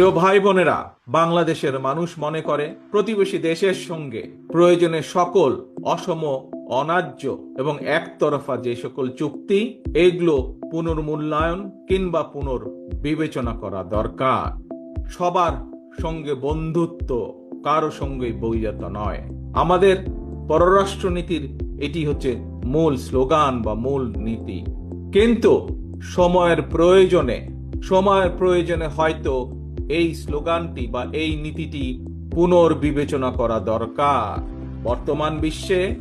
প্রিয় ভাই বোনেরা, বাংলাদেশের মানুষ মনে করে প্রতিবেশী দেশের সঙ্গে প্রয়োজনে সকল অসম, অনার্য এবং একতরফা যে সকল চুক্তি, এগুলো পুনর্মূল্যায়ন কিংবা পুনর বিবেচনা করা দরকার। সবার সঙ্গে বন্ধুত্ব কারও সঙ্গে বৈজাত নয়। আমাদের পররাষ্ট্রনীতির এটি হচ্ছে মূল স্লোগান বা মূল নীতি। কিন্তু সময়ের প্রয়োজনে সময়ের প্রয়োজনে হয়তো এই স্লোগানটি বা এই নীতিটি পুনর্বিবেচনা করা দরকার। বর্তমান বিশ্বে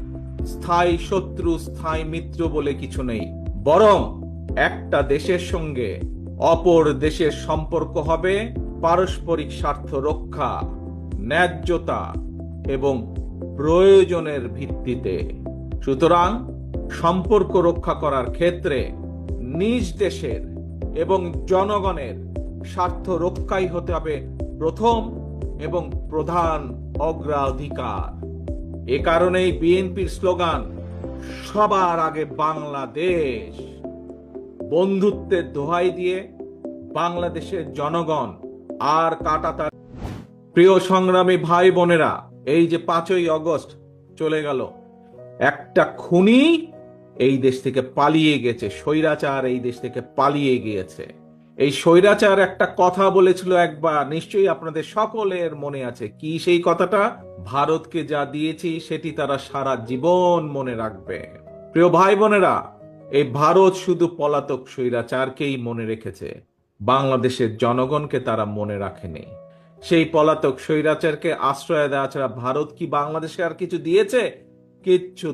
স্থায়ী শত্রু, স্থায়ী মিত্র বলে কিছু নেই। বরং একটা দেশের সঙ্গে অপর দেশের সম্পর্ক হবে পারস্পরিক স্বার্থ রক্ষা, ন্যায্যতা এবং প্রয়োজনের ভিত্তিতে। সুতরাং সম্পর্ক রক্ষা করার ক্ষেত্রে নিজ দেশের এবং জনগণের স্বার্থ রক্ষাই হতে হবে প্রথম এবং প্রধান অগ্রাধিকার। এ কারণেই বিএনপির স্লোগান, সবার আগে বাংলাদেশ। বন্ধুত্বের দোহাই দিয়ে বাংলাদেশের জনগণ আর কাটা তার প্রিয় সংগ্রামী ভাই বোনেরা, এই যে পাঁচই অগস্ট চলে গেল, একটা খুনি এই দেশ থেকে পালিয়ে গেছে, স্বৈরাচার এই দেশ থেকে পালিয়ে গিয়েছে। এই স্বৈরাচার একটা কথা বলেছিল একবার, নিশ্চয়ই আপনাদের সকলের মনে আছে। কি সেই কথাটা? ভারতকে যা দিয়েছি, সেটি তারা সারা জীবন মনে রাখবে। প্রিয় ভাই বোনেরা এই ভারত শুধু পলাতক স্বৈরাচারকেই মনে রেখেছে। বাংলাদেশের জনগণকে তারা মনে রাখেনি। সেই পলাতক স্বৈরাচারকে আশ্রয় দেওয়া ছাড়া ভারত কি বাংলাদেশে আর কিছু দিয়েছে? কিচ্ছু